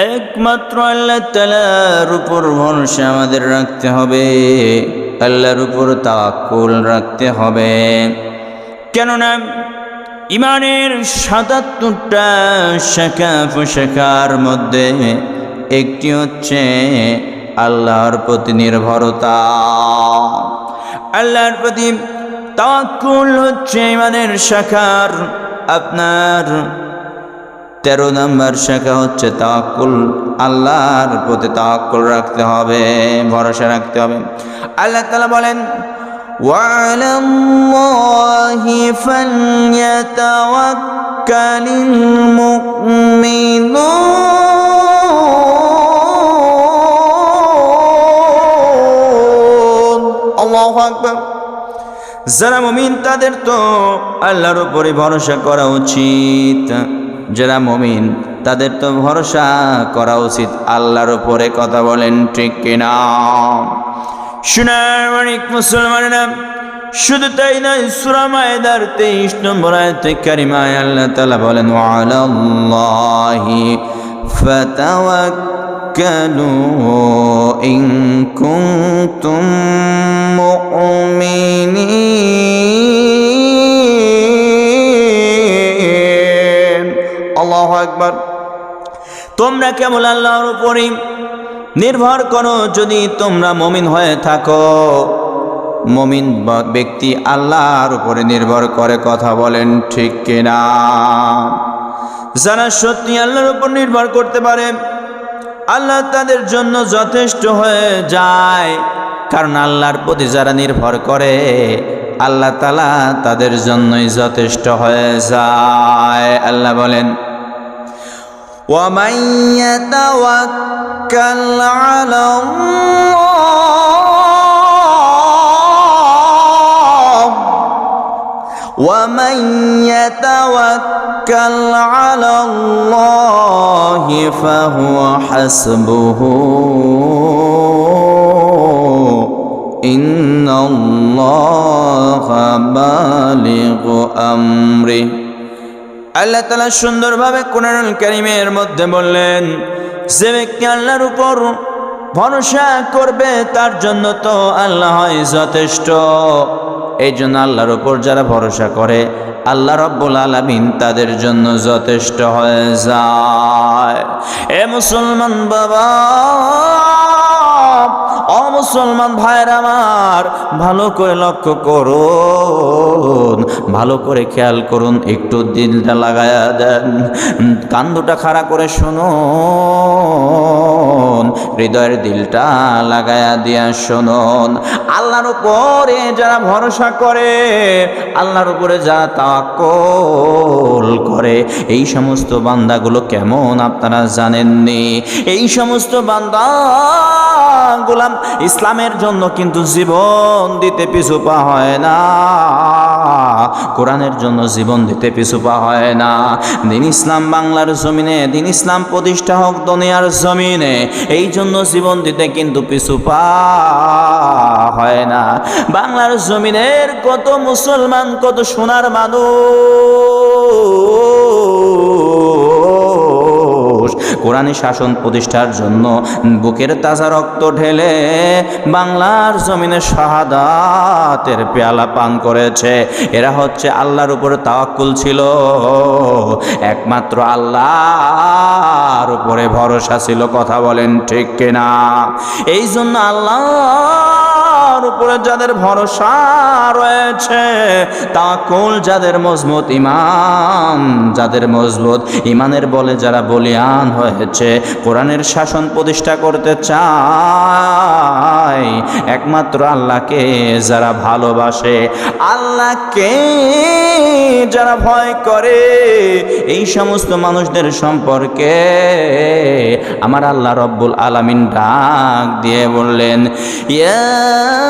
একমাত্র আল্লাহ তালার উপর ভরসা আমাদের রাখতে হবে। আল্লাহর উপর তাকুল রাখতে হবে। কেননা ইমানের সাতাত্তরটা শাখা পোশাখার মধ্যে একটি হচ্ছে আল্লাহর প্রতি নির্ভরতা। আল্লাহর প্রতি তাকুল হচ্ছে ইমানের শাখার আপনার তেরো নম্বর শাখা হচ্ছে তাকুল আল্লাহর প্রতি তাকুল রাখতে হবে ভরসা রাখতে হবে আল্লাহ তালা বলেন وعلى الله فليتوكل المؤمنون الله أكبر যারা মমিন তাদের তো আল্লাহর উপরে ভরসা করা উচিত যারা মমিন, তাদের তো ভরসা করা উচিত আল্লাহর উপরে কথা বলেন, ঠিক কিনা? শোনার অনেক মুসলমানেরা, শুধু তাই নয়, সুরা মায়দার তেইশ নম্বর আয়তে কারিমায় আল্লাহ তালা বলেন, ওয়ালাল্লাহি ফাতাওয়াক্কালু ইন কুনতুম মুমিনিন। আল্লাহু একবার তোমরা কেবল আল্লাহর উপরই নির্ভর করো যদি তোমরা মমিন হয়ে থাকো। মমিন ব্যক্তি আল্লাহর উপরে নির্ভর করে কথা বলেন ঠিক কিনা? যারা সত্যি আল্লাহর উপর নির্ভর করতে পারে, আল্লাহ তাদের জন্য যথেষ্ট হয়ে যায়। কারণ আল্লাহর প্রতি যারা নির্ভর করে, আল্লাহ তালা তাদের জন্যই যথেষ্ট হয়ে যায়। আল্লাহ বলেন ومن يتوكل على الله ومن يتوكل على الله فهو حسبه. إن الله بالغ أمره. আল্লাহ তালা সুন্দরভাবে কোরআনুল কারিমের মধ্যে বললেন, যে ব্যক্তি আল্লাহর উপর ভরসা করবে, তার জন্য তো আল্লাহ যথেষ্ট। এই জন্য আল্লাহর উপর যারা ভরসা করে, আল্লাহ রব্বুল আলমিন তাদের জন্য যথেষ্ট হয়ে যায়। এ মুসলমান বাবা! অমুসলমান ভাইয়ের আমার, ভালো করে লক্ষ্য করুন, ভালো করে খেয়াল করুন, একটু দিলটা লাগায়া দেন, কান দুটা খাড়া করে শুনুন। হৃদয়ের দিলটা লাগায়া দিয়া শুনুন। আল্লাহর উপরে যারা ভরসা করে, আল্লাহর উপরে যারা তাকল করে, এই সমস্ত বান্দাগুলো কেমন আপনারা জানেননি? এই সমস্ত বান্দা গোলাম ইসলামের জন্য কিন্তু জীবন দিতে পিছু পা হয় না। কোরআনের জন্য জীবন দিতে পিছুপা হয় না। দিন ইসলাম বাংলার জমিনে, দিন ইসলাম প্রতিষ্ঠা হোক দুনিয়ার জমিনে, এই জন্য জীবন দিতে কিন্তু পিছুপা হয় না। বাংলার জমিনের কত মুসলমান, কত সোনার মানুষ কোরআনী শাসন প্রতিষ্ঠার জন্য বুকের তাজা রক্ত ঢেলে বাংলার জমিনে শাহাদাতের পেয়ালা পান করেছে। এরা হচ্ছে আল্লাহর উপরে তাওয়াক্কুল ছিল। একমাত্র আল্লাহর উপরে ভরসা ছিল। কথা বলেন ঠিক কিনা? এই জন্য আল্লাহর উপরে যাদের ভরসা রয়েছে তা তাকুল যাদের মজবুত ইমান, যাদের মজবুত ইমানের বলে যারা বলিয়ান হয়েছে, কোরআনের শাসন প্রতিষ্ঠা করতে চায়, একমাত্র আল্লাহকে যারা ভালোবাসে, আল্লাহকে যারা ভয় করে, এই সমস্ত মানুষদের সম্পর্কে আমার আল্লাহ রব্বুল আলামিন ডাক দিয়ে বললেন, ইয়া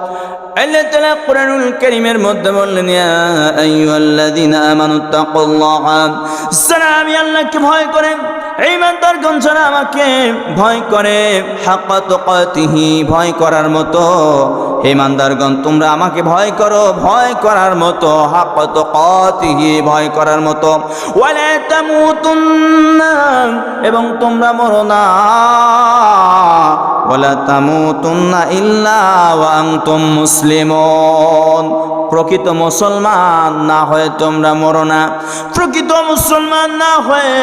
আল্লাহ তাআলা কোরআনুল কারীমের মধ্যে বললেন, ইয়া আইয়ুহাল্লাযীনা আমানু তাকুল্লাহ আমি আল্লাহকে ভয় করে ইমানদার গণ যারা আমাকে ভয় করে, হাক্কা তুকাতিহি, ভয় করার মতো ইমানদারগণ তোমরা আমাকে ভয় করো, ভয় করার মতো, হাক্কা তুকাতিহি, ভয় করার মতো। ওয়ালা তামুতুন্না, এবং তোমরা মরো না। ইল্লা প্রকৃত মুসলমান না হয়ে তোমরা মরো না। প্রকৃত মুসলমান না হয়ে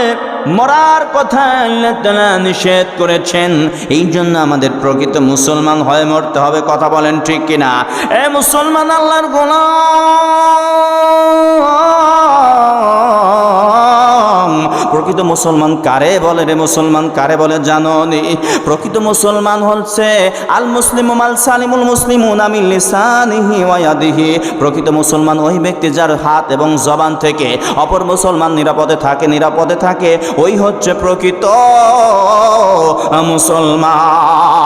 মরার কথা আল্লাহ নিষেধ করেছেন। এই জন্য আমাদের প্রকৃত মুসলমান হয়ে মরতে হবে, কথা বলেন ঠিক কিনা? এ মুসলমান আল্লাহর গোলাম। প্রকৃত মুসলমান কারে বলে রে মুসলমান কারে বলে জানো নি প্রকৃত মুসলমান হচ্ছে আল মুসলিম মাল সালিমুল মুসলিম আমিল লিসানিহি ওয়াদিহি প্রকৃত মুসলমান ওই ব্যক্তি যার হাত এবং জবান থেকে অপর মুসলমান নিরাপদে থাকে নিরাপদে থাকে, ওই হচ্ছে প্রকৃত মুসলমান।